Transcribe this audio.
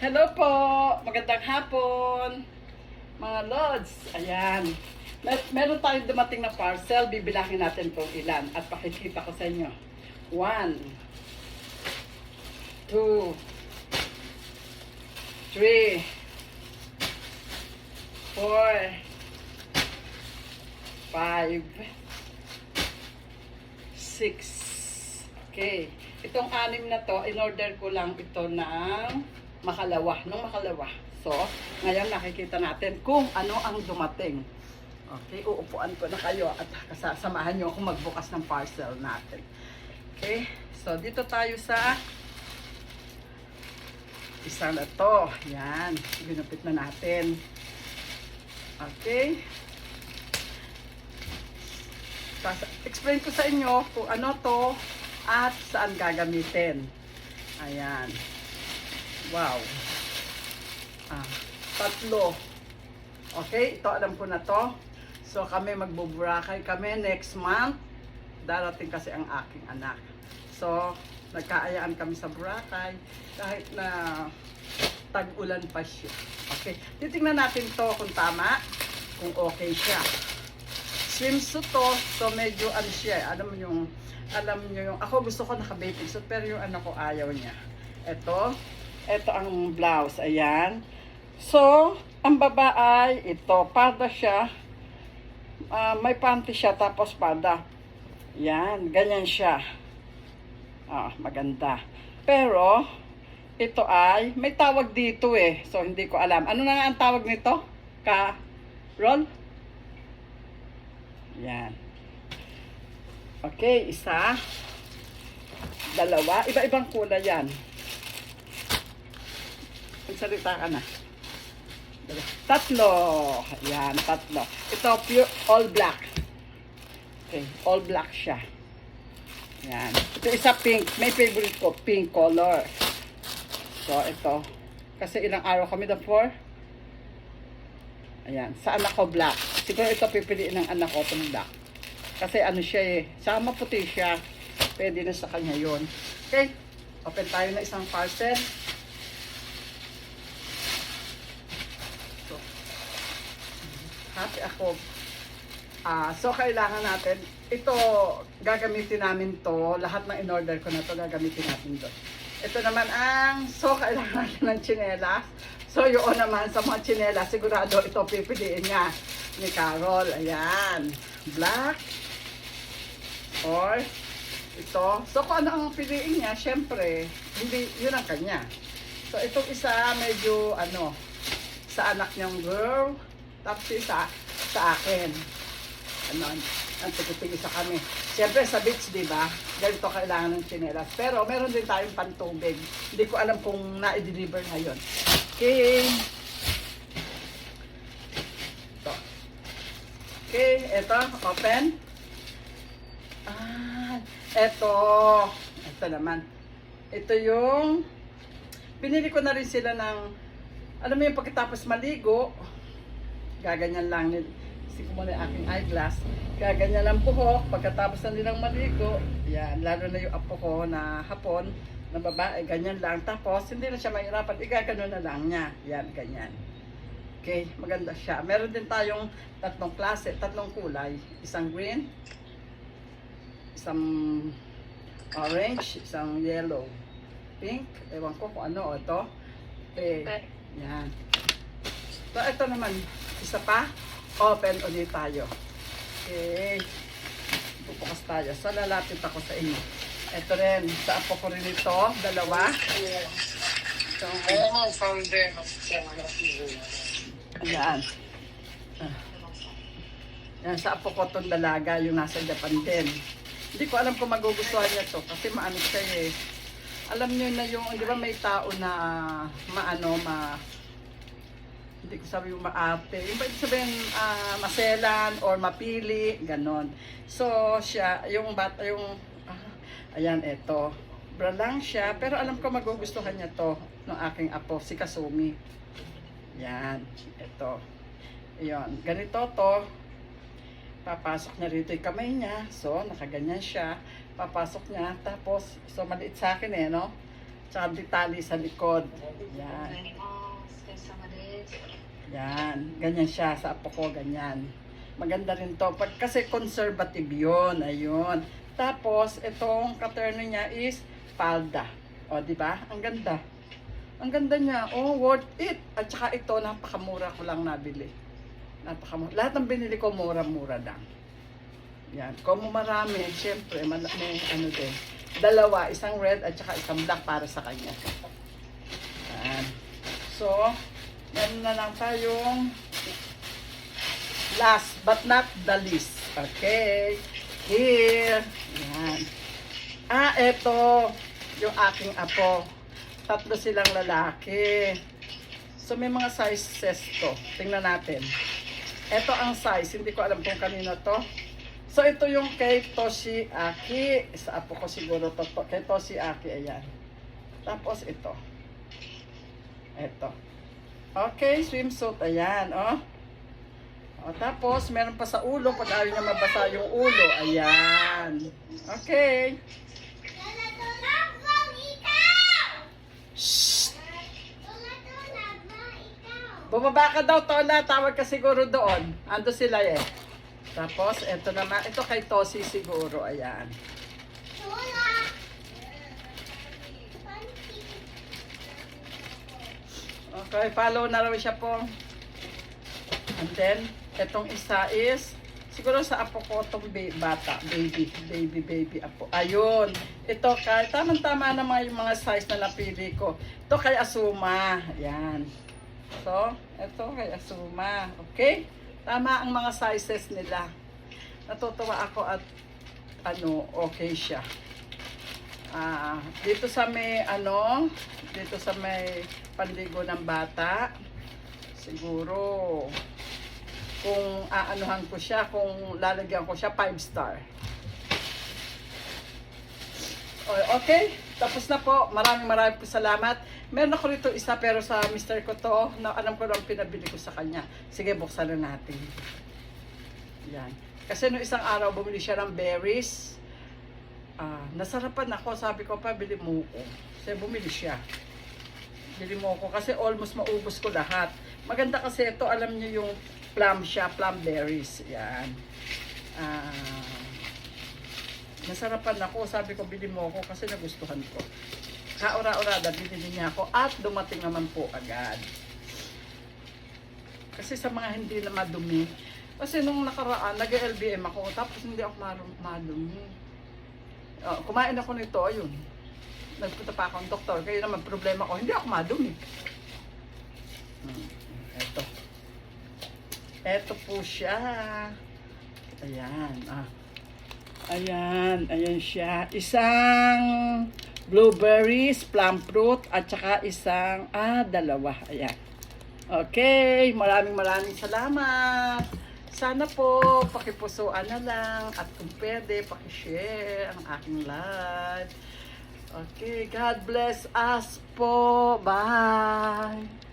Hello po! Magandang hapon! Mga Lods, ayan. Mer meron tayong dumating na parcel. Bibilangin natin kung ilan. At pakikita ko sa inyo. One. Two. Three. Four. Five. Six. Okay. Itong anim na to, in-order ko lang ito ng makalawa, nung makalawa. So, ngayon nakikita natin kung ano ang dumating. Okay, uupuan ko na kayo at kasasamahan nyo ako magbukas ng parcel natin. Okay, so dito tayo sa isa na to. Yan, ginupit na natin. Okay. Explain ko sa inyo kung ano to at saan gagamitin. Ayan. Wow. Ah, tatlo. Okay, ito alam ko na to. So kami magbuburakay kami next month. Darating kasi ang aking anak. So, nagkaayaan kami sa Boracay kahit na tag-ulan pa siya. Okay, titingnan natin to kung tama, kung okay siya swimsuit to, so medyo ano siya, alam mo yung, alam nyo yung, ako gusto ko naka-bathing suit, pero yung anak ko ayaw niya. Ito, ito ang blouse, ayan. So, ang baba ay ito, pada siya, Ah, may panty siya, tapos pada. Yan, ganyan siya. Ah, maganda. Pero, ito ay, may tawag dito eh, so hindi ko alam. Ano na nga ang tawag nito? Ka, roll? Yan. Okay, isa. Dalawa. Iba-ibang kulay yan. Magsalita ka na. Dalawa. Tatlo. Yan, tatlo. Ito, pure all black. Okay, all black siya. Yan. Ito isa pink. May favorite ko, pink color. So, ito. Kasi ilang araw kami the four? Ayan. Sa anak ko, black. Siguro ito pipiliin ng anak ko, itong black. Kasi ano siya eh. Sama puti siya. Pwede na sa kanya yon. Okay. Open tayo na isang parcel. So, happy ako. Ah, so kailangan natin ito gagamitin namin to lahat ng in-order ko na to gagamitin natin to. Ito naman ang so kailangan natin ng tsinelas. So yun naman sa mga tsinelas sigurado ito pipiliin niya ni Carol. Ayan. Black or ito. So kung ano ang piliin niya, syempre, hindi, yun ang kanya. So itong isa medyo ano, sa anak niyang girl, tapos isa sa akin. Ano, ang tigil sa kami. Siyempre sa beach, di ba? Ganito kailangan ng chinelas. Pero meron din tayong pantubig. Hindi ko alam kung na-deliver na yun. Okay. Okay, ito, open. Ah, ito. Ito naman. Ito yung binili ko na rin sila ng alam mo yung pagkatapos maligo, gaganyan lang ni Siko mo na yung aking eyeglass. Gaganyan lang buhok. Pagkatapos na nilang maligo, yan, lalo na yung apo ko na hapon, na babae, ganyan lang. Tapos, hindi na siya mahirapan. Igagano na lang niya. Yan, ganyan. Okay, maganda siya. Meron din tayong tatlong klase, tatlong kulay. Isang green, isang orange, isang yellow, pink, ewan ko kung ano, ito. Eh, yan. So, ito naman, isa pa, open ulit tayo. Okay. Pupukas tayo. So, lalapit ako sa inyo. Ito rin, sa apo ko rin ito, dalawa. So, Ayun ang founder ng Ayan. Ah. Yan, sa apo ko dalaga, yung nasa Japan din. Hindi ko alam kung magugustuhan niya to kasi maano siya eh. Alam niyo na yung, di ba may tao na maano, ma... Hindi ko sabi yung maarte. Yung ba sabihin, ah, maselan or mapili, ganon. So, siya, yung bata, yung, ah, ayan, eto. Bra lang siya, pero alam ko magugustuhan niya to ng aking apo, si Kasumi. Yan, ito. Ayan, ganito to. Papasok na rito yung kamay niya. So, nakaganyan siya. Papasok niya. Tapos, so maliit sa akin eh, no? Tsaka detali sa likod. Yan. Yan. Ganyan siya. Sa apo ko, ganyan. Maganda rin to. Pag, kasi conservative yun. Ayun. Tapos, itong katerno niya is palda. O, di ba? Ang ganda. Ang ganda niya. Oh, worth it. At saka ito, napakamura ko lang nabili. Napakamura. Lahat ng binili ko, mura-mura lang. Yan. Kung marami, syempre, may ano din. Dalawa, isang red at saka isang black para sa kanya. Yan. So, meron na lang tayong last but not the least. Okay. Here. Yan. Ah, eto. Yung aking apo. Tatlo silang lalaki. So, may mga sizes to. Tingnan natin. Ito ang size. Hindi ko alam kung kanino to. So, ito yung kay Toshi Aki. Sa apo ko siguro to. to kay Toshi Aki, ayan. Tapos ito. Ito. Okay, swimsuit. Ayan, oh. O, tapos, meron pa sa ulo. Pag ayaw niya mabasa yung ulo. Ayan. Okay. Shh! Bumaba ka daw, Tola. Tawag ka siguro doon. Ando sila eh. Tapos, ito naman. Ito kay Tosi siguro. Ayan. Okay, follow na raw siya po. And then, itong isa is, siguro sa apo ko itong ba- bata, baby, baby, baby apo. Ayun, ito kay, tamang-tama naman yung mga size na napili ko. Ito kay Asuma, yan. So, ito kay Asuma, okay? Tama ang mga sizes nila. Natutuwa ako at ano, okay siya. Ah, dito sa may ano, dito sa may panligo ng bata, siguro kung aanuhan ko siya, kung lalagyan ko siya 5 star. Okay, tapos na po. Maraming maraming po salamat. Meron ako rito isa pero sa mister ko to, na alam ko lang pinabili ko sa kanya. Sige, buksan na natin. Yan. Kasi no isang araw bumili siya ng berries. Ah, nasarapan ako, sabi ko pa, bili mo ko. Kasi bumili siya. Bili mo ko kasi almost maubos ko lahat. Maganda kasi ito, alam niyo yung plum siya, plum berries. Yan. Ah, nasarapan ako, sabi ko, bili mo ako kasi nagustuhan ko. Kaura-urada, binili niya ako at dumating naman po agad. Kasi sa mga hindi na madumi, kasi nung nakaraan, nag-LBM ako, tapos hindi ako madumi. Oh, kumain ako nito, ayun. Nagpunta pa ako ng doktor, kaya naman problema ko, hindi ako madumi. Hmm. Eto po siya. Ayan, ah. Ayan, ayan siya. Isang blueberries, plum fruit, at saka isang, ah, dalawa. Ayan. Okay, maraming maraming salamat. Sana po, pakipusuan na lang at kung pwede, pakishare ang aking live. Okay, God bless us po. Bye!